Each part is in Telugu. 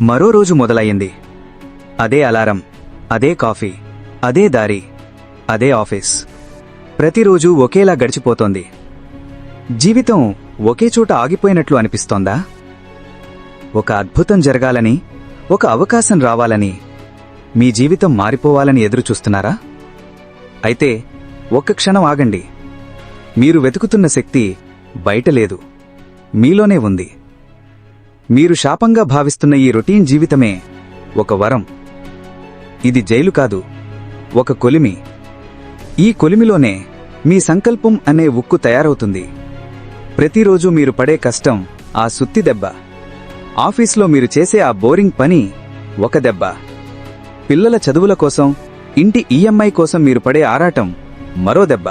మరో రోజు మొదలయ్యింది. అదే అలారం అదే కాఫీ అదే దారి అదే ఆఫీస్. ప్రతిరోజు ఒకేలా గడిచిపోతోంది. జీవితం ఒకే చోట ఆగిపోయినట్లు అనిపిస్తోందా? ఒక అద్భుతం జరగాలని ఒక అవకాశం రావాలని మీ జీవితం మారిపోవాలని ఎదురుచూస్తున్నారా? అయితే ఒక్క క్షణం ఆగండి. మీరు వెతుకుతున్న శక్తి బయట లేదు. మీలోనే ఉంది. మీరు శాపంగా భావిస్తున్న ఈ రొటీన్ జీవితమే ఒక వరం. ఇది జైలు కాదు ఒక కొలిమి. ఈ కొలిమిలోనే మీ సంకల్పం అనే ఉక్కు తయారవుతుంది. ప్రతిరోజు మీరు పడే కష్టం ఆ సుత్తి దెబ్బ. ఆఫీస్లో మీరు చేసే ఆ బోరింగ్ పని ఒక దెబ్బ. పిల్లల చదువుల కోసం ఇంటి ఈఎంఐ కోసం మీరు పడే ఆరాటం మరో దెబ్బ.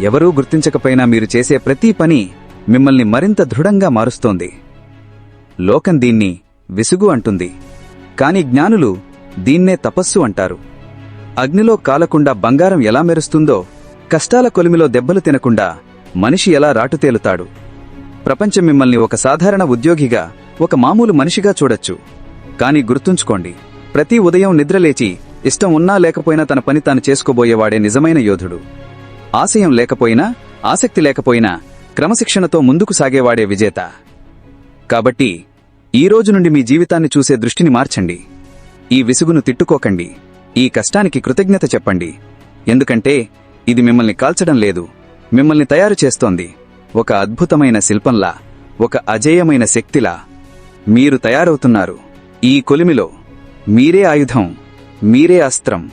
ఎవరూ గుర్తించకపోయినా మీరు చేసే ప్రతి పని మిమ్మల్ని మరింత దృఢంగా మారుస్తోంది. లోకం దీన్ని విసుగు అంటుంది. కాని జ్ఞానులు దీన్నే తపస్సు అంటారు. అగ్నిలో కాలకుండా బంగారం ఎలా మెరుస్తుందో కష్టాల కొలిమిలో దెబ్బలు తినకుండా మనిషి ఎలా రాటుతేలుతాడు ప్రపంచం మిమ్మల్ని ఒక సాధారణ ఉద్యోగిగా ఒక మామూలు మనిషిగా చూడొచ్చు. కాని గుర్తుంచుకోండి ప్రతి ఉదయం నిద్రలేచి ఇష్టం ఉన్నా లేకపోయినా తన పని తాను చేసుకోబోయేవాడే నిజమైన యోధుడు. ఆశయం లేకపోయినా ఆసక్తి లేకపోయినా క్రమశిక్షణతో ముందుకు సాగేవాడే విజేత. కాబట్టి ఈ రోజు నుండి మీ జీవితాన్ని చూసే దృష్టిని మార్చండి. ఈ విసుగును తిట్టుకోకండి. ఈ కష్టానికి కృతజ్ఞత చెప్పండి. ఎందుకంటే ఇది మిమ్మల్ని కాల్చడం లేదు. మిమ్మల్ని తయారు చేస్తోంది. ఒక అద్భుతమైన శిల్పంలా ఒక అజేయమైన శక్తిలా మీరు తయారవుతున్నారు. ఈ కొలిమిలో మీరే ఆయుధం మీరే అస్త్రం.